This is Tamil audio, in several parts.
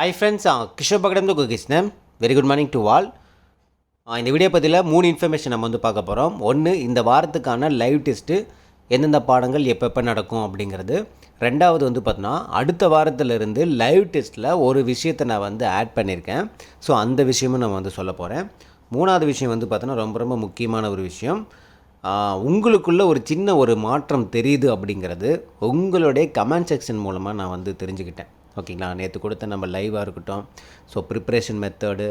ஹை ஃப்ரெண்ட்ஸ் கிஷோர் பகடம் குகிருஷ்ணன் very good morning to all இந்த வீடியோ பற்றியில் மூணு இன்ஃபர்மேஷன் நம்ம வந்து பார்க்க போகிறோம் ஒன்று இந்த வாரத்துக்கான லைவ் டெஸ்ட்டு எந்தெந்த பாடங்கள் எப்பப்போ நடக்கும் அப்படிங்கிறது. ரெண்டாவது வந்து பார்த்தோன்னா அடுத்த வாரத்திலிருந்து லைவ் டெஸ்ட்டில் ஒரு விஷயத்தை நான் வந்து ஆட் பண்ணியிருக்கேன் ஸோ அந்த விஷயமும் நான் வந்து சொல்ல போகிறேன் மூணாவது விஷயம் வந்து பார்த்தோன்னா ரொம்ப ரொம்ப முக்கியமான ஒரு விஷயம். உங்களுக்குள்ள ஒரு சின்ன ஒரு மாற்றம் தெரியுது அப்படிங்கிறது உங்களுடைய கமெண்ட் செக்ஷன் மூலமாக நான் வந்து தெரிஞ்சுக்கிட்டேன். ஓகேங்களா? நேற்று கொடுத்த நம்ம லைவாக இருக்கட்டும். ஸோ ப்ரிப்ரேஷன் மெத்தடு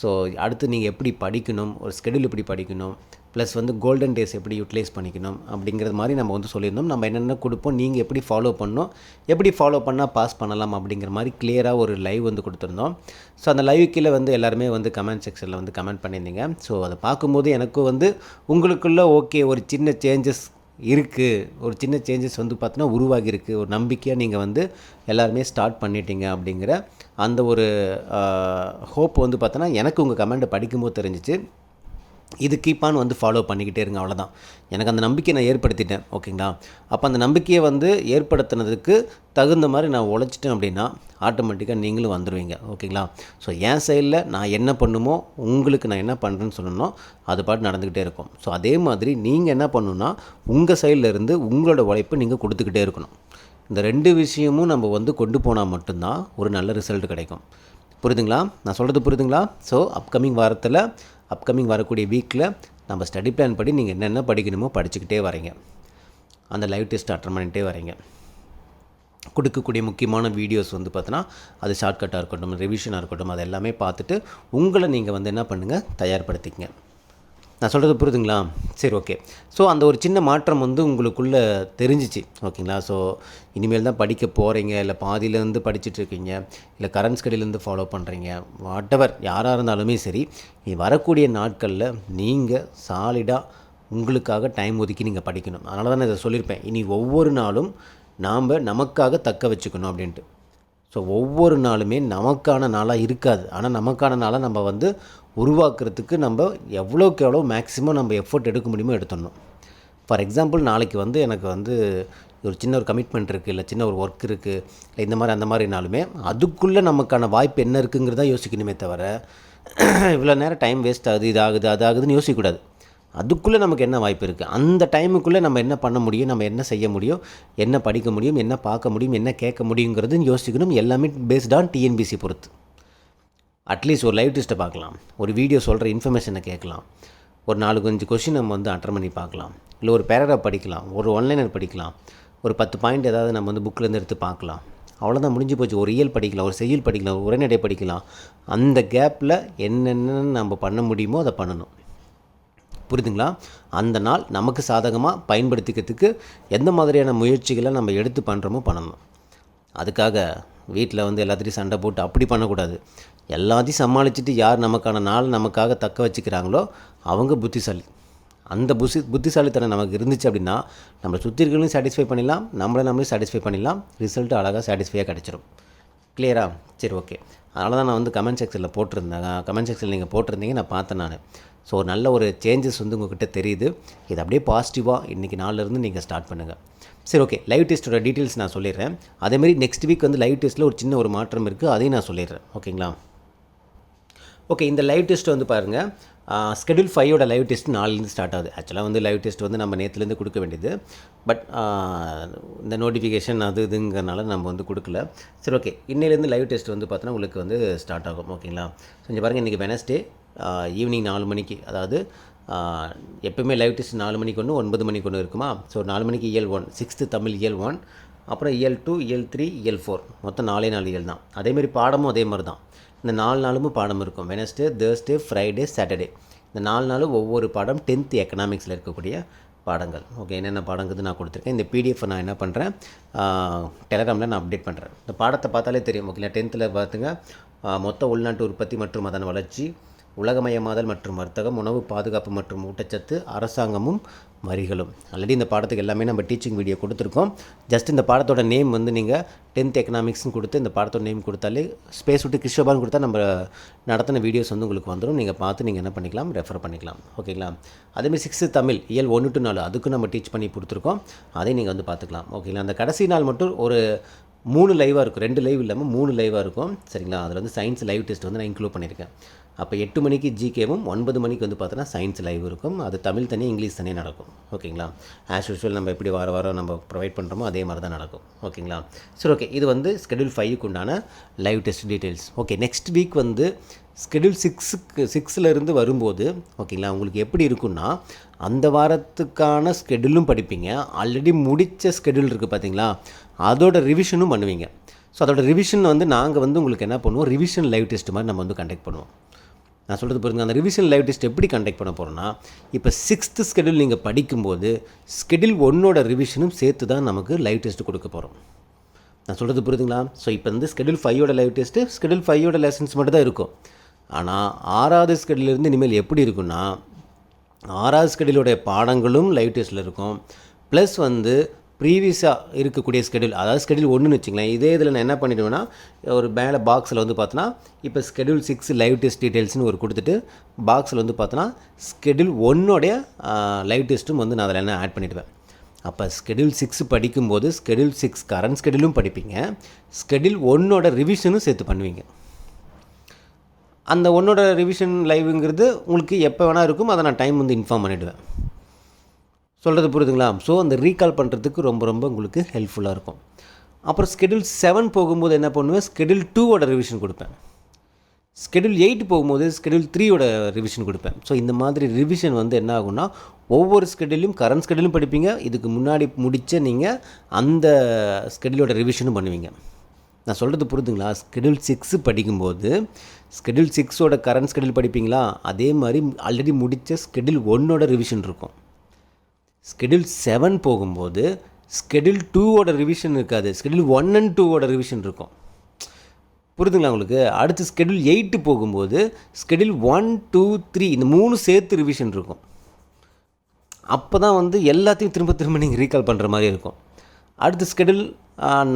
ஸோ அடுத்து நீங்கள் எப்படி படிக்கணும்? ஒரு ஸ்கெடியூல் எப்படி படிக்கணும்? ப்ளஸ் வந்து கோல்டன் டேஸ் எப்படி யூட்டிலைஸ் பண்ணிக்கணும்? அப்படிங்கிறது மாதிரி நம்ம வந்து சொல்லியிருந்தோம். நம்ம என்னென்ன கொடுப்போம்? நீங்கள் எப்படி ஃபாலோ பண்ணணும்? எப்படி ஃபாலோ பண்ணால் பாஸ் பண்ணலாம்? அப்படிங்கிற மாதிரி கிளியராக ஒரு லைவ் வந்து கொடுத்துருந்தோம். ஸோ அந்த லைவ் கீழே வந்து எல்லாருமே வந்து கமெண்ட் செக்ஷனில் வந்து கமெண்ட் பண்ணியிருந்தீங்க. ஸோ அதை பார்க்கும்போது எனக்கும் வந்து உங்களுக்குள்ள ஓகே ஒரு சின்ன சேஞ்சஸ் இருக்குது ஒரு சின்ன சேஞ்சஸ் வந்து பார்த்தீங்கன்னா உருவாகியிருக்கு. ஒரு நம்பிக்கையாக நீங்கள் வந்து எல்லாருமே ஸ்டார்ட் பண்ணிட்டீங்க அப்படிங்கிற அந்த ஒரு ஹோப் வந்து பார்த்தோன்னா எனக்கு உங்கள் கமெண்ட்டை படிக்கும்போது தெரிஞ்சிச்சு. இது கீப்பான் வந்து ஃபாலோ பண்ணிக்கிட்டே இருங்க அவ்வளோதான் எனக்கு அந்த நம்பிக்கை நான் ஏற்படுத்திட்டேன் ஓகேங்களா அப்போ அந்த நம்பிக்கையை வந்து ஏற்படுத்தினதுக்கு தகுந்த மாதிரி நான் உழைச்சிட்டேன் அப்படின்னா ஆட்டோமேட்டிக்காக நீங்களும் வந்துடுவீங்க ஓகேங்களா ஸோ என் சைடில் நான் என்ன பண்ணுமோ உங்களுக்கு நான் என்ன பண்ணுறேன்னு சொல்லணும் அது பாட்டு நடந்துக்கிட்டே இருக்கும். ஸோ அதே மாதிரி நீங்கள் என்ன பண்ணணுன்னா உங்கள் சைடில் இருந்து உங்களோட உழைப்பு நீங்கள் கொடுத்துக்கிட்டே இருக்கணும். இந்த ரெண்டு விஷயமும் நம்ம வந்து கொண்டு போனால் மட்டும்தான் ஒரு நல்ல ரிசல்ட் கிடைக்கும். புரியுதுங்களா? நான் சொல்கிறது புரியுதுங்களா? ஸோ அப்கமிங் வாரத்தில் அப்கமிங் வரக்கூடிய வீக்கில் நம்ம ஸ்டடி பிளான் படி நீங்கள் என்னென்ன படிக்கணுமோ படிச்சுக்கிட்டே வரீங்க. அந்த லைவ் டெஸ்ட் அட்டன் பண்ணிகிட்டே வரீங்க. கொடுக்கக்கூடிய முக்கியமான வீடியோஸ் வந்து பார்த்தோன்னா அது ஷார்ட்கட்டாக இருக்கட்டும் ரிவிஷனாக இருக்கட்டும் அது எல்லாமே பார்த்துட்டு உங்களை நீங்கள் வந்து என்ன பண்ணுங்கள் தயார்படுத்திக்கங்க. நான் சொல்கிறது புரியுதுங்களா சரி ஓகே ஸோ அந்த ஒரு சின்ன மாற்றம் வந்து உங்களுக்குள்ளே தெரிஞ்சிச்சு ஓகேங்களா ஸோ இனிமேல் தான் படிக்க போகிறீங்க இல்லை பாதியிலேருந்து படிச்சுட்ருக்கீங்க இல்லை கரண்ட் ஸ்கடிலேருந்து ஃபாலோ பண்ணுறீங்க வாட் எவர் யாராக இருந்தாலுமே சரி நீ வரக்கூடிய நாட்களில் நீங்கள் சாலிடாக உங்களுக்காக டைம் ஒதுக்கி நீங்கள் படிக்கணும். அதனால தான் நான் இதை சொல்லியிருப்பேன். இனி ஒவ்வொரு நாளும் நாம் நமக்காக தக்க வச்சுக்கணும் அப்படின்ட்டு. ஸோ ஒவ்வொரு நாளுமே நமக்கான நாளாக இருக்காது. ஆனால் நமக்கான நாளாக நம்ம வந்து உருவாக்குறதுக்கு நம்ம எவ்வளோக்கு எவ்வளோ மேக்ஸிமம் நம்ம எஃபோர்ட் எடுக்க முடியுமோ எடுத்துடணும். ஃபார் எக்ஸாம்பிள் நாளைக்கு வந்து எனக்கு வந்து ஒரு சின்ன ஒரு கமிட்மெண்ட் இருக்குது இல்லை சின்ன ஒரு ஒர்க் இருக்குது இல்லை இந்த மாதிரி அந்த மாதிரினாலுமே அதுக்குள்ளே நமக்கான வாய்ப்பு என்ன இருக்குங்கிறதா யோசிக்கணுமே தவிர இவ்வளோ நேரம் டைம் வேஸ்ட் ஆகுது இது ஆகுது அது ஆகுதுன்னு யோசிக்கக்கூடாது. அதுக்குள்ளே நமக்கு என்ன வாய்ப்பு இருக்குது அந்த டைமுக்குள்ளே நம்ம என்ன பண்ண முடியும்? நம்ம என்ன செய்ய முடியும்? என்ன படிக்க முடியும்? என்ன பார்க்க முடியும்? என்ன கேட்க முடியுங்கிறது யோசிக்கணும். எல்லாமே பேஸ்ட் ஆன் டிஎன்பிசி பொறுத்து. அட்லீஸ்ட் ஒரு லைவ் டெஸ்ட்டை பார்க்கலாம். ஒரு வீடியோ சொல்கிற இன்ஃபர்மேஷனை கேட்கலாம். ஒரு நாலு அஞ்சு கொஷின் நம்ம வந்து அட்டன் பண்ணி பார்க்கலாம். இல்லை ஒரு பேராகிராஃப் படிக்கலாம். ஒரு ஒன்லைனர் படிக்கலாம். ஒரு பத்து பாயிண்ட் ஏதாவது நம்ம வந்து புக்கிலேருந்து எடுத்து பார்க்கலாம். அவ்வளோதான் முடிஞ்சு போச்சு. ஒரு இயல் படிக்கலாம். ஒரு செய்யுள் படிக்கலாம். ஒரு உரைநடை படிக்கலாம். அந்த கேப்பில் என்னென்ன நம்ம பண்ண முடியுமோ அதை பண்ணணும். புரியுதுங்களா அந்த நாள் நமக்கு சாதகமாக பயன்படுத்திக்கிறதுக்கு எந்த மாதிரியான முயற்சிகளை நம்ம எடுத்து பண்ணுறோமோ பண்ணணும். அதுக்காக வீட்டில் வந்து எல்லாத்தையும் சண்டை போட்டு அப்படி பண்ணக்கூடாது. எல்லாத்தையும் சமாளிச்சுட்டு யார் நமக்கான நாள் நமக்காக தக்க வச்சுக்கிறாங்களோ அவங்க புத்திசாலி. அந்த புத்தி புத்திசாலித்தனம் நமக்கு இருந்துச்சு அப்படின்னா நம்மளை சுற்றி இருக்கிறவங்களையும் சாட்டிஸ்ஃபை பண்ணிடலாம் நம்மளை நம்மளையும் சாட்டிஸ்ஃபை பண்ணிடலாம் ரிசல்ட் அழகாக சாட்டிஸ்ஃபையாக கிடச்சிரும். கிளியரா சரி ஓகே அதனால தான் நான் வந்து கமெண்ட் செக்ஷனில் போட்டிருந்தேன். கமெண்ட் செக்ஷனில் நீங்கள் போட்டிருந்தீங்க நான் பார்த்தேன் நான். ஸோ நல்ல ஒரு சேஞ்சஸ் வந்து உங்கள்கிட்ட தெரியுது. இது அப்படியே பாசிட்டிவாக இன்றைக்கி நாளிலேருந்து நீங்கள் ஸ்டார்ட் பண்ணுங்கள் சரி ஓகே லைவ் டெஸ்ட்டோட டீட்டெயில்ஸ் நான் சொல்லிடுறேன். அதேமாதிரி நெக்ஸ்ட் வீக் வந்து லைவ் டெஸ்ட்டில் ஒரு சின்ன ஒரு மாற்றம் இருக்குது அதையும் நான் சொல்லிடுறேன். ஓகேங்களா ஓகே இந்த லைவ் டெஸ்ட் வந்து பாருங்கள் ஸ்கெடியூல் ஃபைவோட லைவ் டெஸ்ட் நாலுலேருந்து ஸ்டார்ட் ஆகுது. ஆக்சுவலாக வந்து லைவ் டெஸ்ட் வந்து நம்ம நேற்றுலேருந்து கொடுக்க வேண்டியது. பட் இந்த நோட்டிஃபிகேஷன் அது இதுங்கிறனால நம்ம வந்து கொடுக்கல. சரி ஓகே இன்னிலேருந்து லைவ் டெஸ்ட் வந்து பார்த்தோன்னா உங்களுக்கு வந்து ஸ்டார்ட் ஆகும். ஓகேங்களா கொஞ்சம் பாருங்கள் இன்றைக்கி வெனஸ்டே ஈவினிங் நாலு மணிக்கு. அதாவது எப்போயுமே எப்பவுமே லைவ் டெஸ்ட் நாலு மணிக்கு ஒன்று ஒன்பது மணிக்கு ஒன்று இருக்குமா? ஸோ நாலு மணிக்கு இயல் ஒன் சிக்ஸ்த்து தமிழ் இயல் ஒன் அப்புறம் இயல் டூ இயல் த்ரீ இயல் ஃபோர் மொத்தம் நாலே நாலு இயல் தான். அதேமாதிரி பாடமும் அதே மாதிரி தான். இந்த நாலு நாளும் பாடம் இருக்கும். வெனஸ்டே தேர்ஸ்டே ஃப்ரைடே சாட்டர்டே இந்த நாலு நாளும் ஒவ்வொரு பாடம் டென்த்து எக்கனாமிக்ஸில் இருக்கக்கூடிய பாடங்கள். ஓகே என்னென்ன பாடங்கிறது நான் கொடுத்துருக்கேன். இந்த பிடிஎஃப் நான் என்ன பண்ணுறேன் டெலகிராமில் நான் அப்டேட் பண்ணுறேன் இந்த பாடத்தை பார்த்தாலே தெரியும். ஓகேங்களா டென்த்தில் பார்த்துங்க. மொத்த உள்நாட்டு உற்பத்தி மற்றும் அதன் வளர்ச்சி உலகமயமாதல் மற்றும் வர்த்தகம் உணவு பாதுகாப்பு மற்றும் ஊட்டச்சத்து அரசாங்கமும் வரிகளும் ஆல்ரெடி இந்த பாடத்துக்கு எல்லாமே நம்ம டீச்சிங் வீடியோ கொடுத்துருக்கோம். ஜஸ்ட் இந்த பாடத்தோட நேம் வந்து நீங்கள் டென்த் எக்கனாமிக்ஸ்னு கொடுத்து இந்த பாடத்தோட நேம் கொடுத்தாலே ஸ்பேஸ் விட்டு கிருஷ்ணபான்னு கொடுத்தா நம்ம நடத்தின வீடியோஸ் வந்து உங்களுக்கு வந்துடும் நீங்கள் பார்த்து நீங்கள் என்ன பண்ணிக்கலாம்? ரெஃபர் பண்ணிக்கலாம். ஓகேங்களா அதேமாதிரி சிக்ஸ்த்து தமிழ் இயல் ஒன்று டு நாலு அதுக்கும் நம்ம டீச் பண்ணி கொடுத்துருக்கோம். அதையும் நீங்கள் வந்து பார்த்துக்கலாம். ஓகேங்களா அந்த கடைசி நாள் மட்டும் ஒரு மூணு லைவாக இருக்கும். ரெண்டு லைவ் இல்லாமல் மூணு லைவாக இருக்கும். சரிங்களா? அதில் வந்து சயின்ஸ் லைவ் டெஸ்ட் வந்து நான் இன்க்ளூட் பண்ணியிருக்கேன். அப்போ எட்டு மணிக்கு ஜிகேவும் ஒன்பது மணிக்கு வந்து பார்த்தோன்னா சயின்ஸ் லைவ் இருக்கும். அது தமிழ் தனியாக இங்கிலீஷ் தனியாக நடக்கும். ஓகேங்களா? ஆஸ் யூஷுவல் நம்ம எப்படி வார வாரம் நம்ம ப்ரொவைட் பண்ணுறோமோ அதே மாதிரி தான் நடக்கும். ஓகேங்களா? சரி ஓகே இது வந்து ஸ்கெடியூல் ஃபைவுக்கு உண்டான live test details okay next week வந்து ஸ்கெடியூல் சிக்ஸுக்கு சிக்ஸ்லேருந்து வரும்போது ஓகேங்களா உங்களுக்கு எப்படி இருக்குன்னா அந்த வாரத்துக்கான ஸ்கெடியூலும் படிப்பீங்க. ஆல்ரெடி முடித்த ஸ்கெடியூல் இருக்குது பார்த்தீங்களா அதோட ரிவிஷனும் பண்ணுவீங்க. ஸோ அதோட ரிவிஷன் வந்து நாங்கள் வந்து உங்களுக்கு என்ன பண்ணுவோம்? ரிவிஷன் லைவ் டெஸ்ட் மாதிரி நம்ம வந்து கண்டக்ட் பண்ணுவோம். நான் சொல்கிறது பாருங்க அந்த ரிவிஷன் லைவ் டெஸ்ட் எப்படி கண்டக்ட் பண்ண போகிறோன்னா இப்போ சிக்ஸ்த்து ஸ்கெடியூல் நீங்கள் படிக்கும்போது ஸ்கெடியூல் ஒன்னோட ரிவிஷனும் சேர்த்து தான் நமக்கு லைவ் டெஸ்ட் கொடுக்க போகிறோம் நான் சொல்கிறது புரியுதுங்களா? ஸோ இப்போ வந்து ஸ்கெடியூல் ஃபைவோட லைவ் டெஸ்ட்டு ஸ்கெடியூல் ஃபைவோட லெசன்ஸ் மட்டும் தான் இருக்கும். ஆனால் ஆறாவது ஸ்கெடியூலேருந்து இனிமேல் எப்படி இருக்குன்னா ஆறாவது ஸ்கெடியூலோடைய பாடங்களும் லைவ் டெஸ்ட்டில் இருக்கும். ப்ளஸ் வந்து ப்ரீவியஸாக இருக்கக்கூடிய ஸ்கெடியூல் அதாவது ஸ்கெடியூல் ஒன்றுன்னு வச்சுங்களேன் இதே இதில் நான் என்ன பண்ணிவிடுவேன்னா ஒரு மேலே பாக்ஸில் வந்து பார்த்தோன்னா இப்போ ஸ்கெடியூல் சிக்ஸ் லைவ் டெஸ்ட் டீட்டெயில்ஸ்னு ஒரு கொடுத்துட்டு பாக்ஸில் வந்து பார்த்தோன்னா ஸ்கெடியூல் ஒன்னோடைய லைவ் டெஸ்ட்டும் வந்து நான் அதில் என்ன ஆட் பண்ணிவிடுவேன் அப்போ ஸ்கெடியூல் சிக்ஸ் படிக்கும்போது ஸ்கெடியூல் சிக்ஸ் கரண்ட் ஸ்கெடியூலும் படிப்பீங்க. ஸ்கெடியூல் ஒன்னோட ரிவிஷனும் சேர்த்து பண்ணுவீங்க. அந்த ஒன்னோட ரிவிஷன் லைவுங்கிறது உங்களுக்கு எப்போ வேணால் இருக்கும். அதை நான் டைம் வந்து இன்ஃபார்ம் பண்ணிவிடுவேன் சொல்கிறது புரியுதுங்களா? ஸோ அந்த ரீகால் பண்ணுறதுக்கு ரொம்ப ரொம்ப உங்களுக்கு ஹெல்ப்ஃபுல்லாக இருக்கும். அப்புறம் ஸ்கெடியூல் செவன் போகும்போது என்ன பண்ணுவேன்? ஸ்கெடியூல் டூவோட ரிவிஷன் கொடுப்பேன். ஸ்கெடியூல் எயிட் போகும்போது ஸ்கெடியூல் த்ரீயோட ரிவிஷன் கொடுப்பேன். ஸோ இந்த மாதிரி ரிவிஷன் வந்து என்ன ஆகும்னா ஒவ்வொரு ஸ்கெடியூலையும் கரண்ட் ஸ்கெடியூலும் படிப்பீங்க. இதுக்கு முன்னாடி முடித்த நீங்கள் அந்த ஸ்கெடியூலோட ரிவிஷனும் பண்ணுவீங்க. நான் சொல்கிறது புரியுதுங்களா? ஸ்கெடியூல் சிக்ஸு படிக்கும்போது ஸ்கெடியூல் சிக்ஸோட கரண்ட் ஸ்கெடியூல் படிப்பீங்களா? அதே மாதிரி ஆல்ரெடி முடித்த ஸ்கெடியூல் ஒன்னோட ரிவிஷன் இருக்கும். ஸ்கெடியூல் செவன் போகும்போது ஸ்கெடியூல் டூவோட ரிவிஷன் இருக்காது. ஸ்கெடியூல் ஒன் அண்ட் டூவோட ரிவிஷன் இருக்கும். புரிதுங்களா உங்களுக்கு? அடுத்து ஸ்கெடியூல் எயிட்டு போகும்போது ஸ்கெடியூல் ஒன் டூ த்ரீ இந்த மூணு சேர்த்து ரிவிஷன் இருக்கும். அப்போ தான் வந்து எல்லாத்தையும் திரும்ப திரும்ப நீங்கள் ரீகால் பண்ணுற மாதிரி இருக்கும். அடுத்து ஸ்கெடியூல்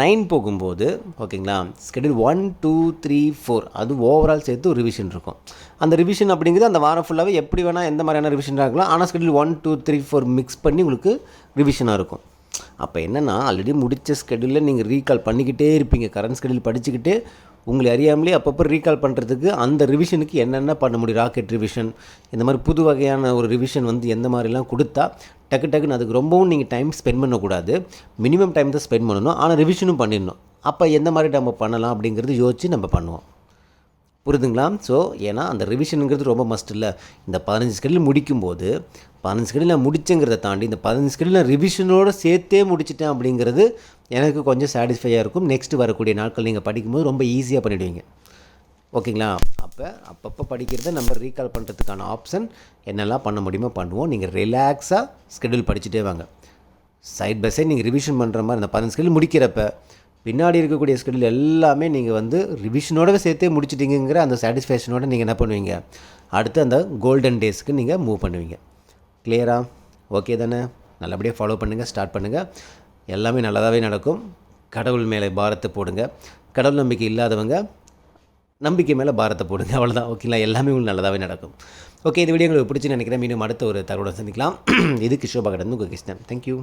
நைன் போகும்போது ஓகேங்களா? Schedule one two three four அது ஓவரால் சேர்த்து ஒரு ரிவிஷன் இருக்கும். அந்த ரிவிஷன் அப்படிங்கிறது அந்த வாரம் ஃபுல்லாகவே எப்படி வேணால் எந்த மாதிரியான ரிவிஷன் இருக்கலாம். ஆனால் schedule one two three four mix பண்ணி உங்களுக்கு ரிவிஷனாக இருக்கும். அப்போ என்னென்னா ஆல்ரெடி முடித்த ஸ்கெடியூலில் நீங்கள் ரீகால் பண்ணிக்கிட்டே இருப்பீங்க. கரண்ட் ஸ்கெடியூல் படிச்சுக்கிட்டு உங்களை அறியாமலே அப்பப்போ ரீகால் பண்ணுறதுக்கு அந்த ரிவிஷனுக்கு என்னென்ன பண்ண முடியும்? ராக்கெட் ரிவிஷன் இந்த மாதிரி புது வகையான ஒரு ரிவிஷன் வந்து எந்த மாதிரிலாம் கொடுத்தா டக்கு டக்குன்னு அதுக்கு ரொம்பவும் நீங்கள் டைம் ஸ்பெண்ட் பண்ணக்கூடாது. மினிமம் டைம் தான் ஸ்பெண்ட் பண்ணணும். ஆனால் ரிவிஷனும் பண்ணிடணும். அப்போ எந்த மாதிரி நம்ம பண்ணலாம் அப்படிங்கிறது யோசித்து நம்ம பண்ணுவோம். புரியுதுங்களா ஸோ ஏன்னா அந்த ரிவிஷனுங்கிறது ரொம்ப மஸ்ட் இல்லை. இந்த பதினஞ்சு ஸ்கெடில் முடிக்கும்போது பதினஞ்சு ஸ்கெடில் நான் முடிச்சுங்கிறத தாண்டி இந்த பதினஞ்சு ஸ்கெடில் நான் ரிவிஷனோடு சேர்த்தே முடிச்சிட்டேன் அப்படிங்கிறது எனக்கு கொஞ்சம் சாட்டிஸ்ஃபையாக இருக்கும். நெக்ஸ்ட் வரக்கூடிய நாட்கள் நீங்கள் படிக்கும்போது ரொம்ப ஈஸியாக பண்ணிவிடுவீங்க ஓகேங்களா? அப்போ அப்பப்போ படிக்கிறத நம்ம ரீகால் பண்ணுறதுக்கான ஆப்ஷன் என்னெல்லாம் பண்ண முடியுமோ பண்ணுவோம். நீங்கள் ரிலாக்ஸாக ஸ்கெடியூல் படிச்சுட்டே வாங்க. சைட் பை சைட் நீங்கள் ரிவிஷன் பண்ணுற மாதிரி அந்த பதினஞ்சு ஸ்கெடியூல் முடிக்கிறப்ப பின்னாடி இருக்கக்கூடிய ஸ்கெடியூல் எல்லாமே நீங்கள் வந்து ரிவிஷனோட சேர்த்தே முடிச்சிட்டிங்கிற அந்த சாட்டிஸ்ஃபேக்ஷனோட நீங்கள் என்ன பண்ணுவீங்க? அடுத்து அந்த கோல்டன் டேஸ்க்கு நீங்கள் மூவ் பண்ணுவீங்க. கிளியரா ஓகே தானே? நல்லபடியாக ஃபாலோ பண்ணுங்கள் ஸ்டார்ட் பண்ணுங்கள் எல்லாமே நல்லதாகவே நடக்கும். கடவுள் மேலே பாரத்தை போடுங்க. கடவுள் நம்பிக்கை இல்லாதவங்க நம்பிக்கை மேலே பாரத்தை போடுங்க. அவ்வளோதான் ஓகேங்களா எல்லாமே உங்களுக்கு நல்லதாகவே நடக்கும். ஓகே இந்த வீடியோ உங்களுக்கு பிடிச்சி நினைக்கிறேன். மீண்டும் அடுத்த ஒரு தகவலை சந்திக்கலாம். இது கிஷோபா கடந்து உங்கள் கிருஷ்ணன். தேங்க்யூ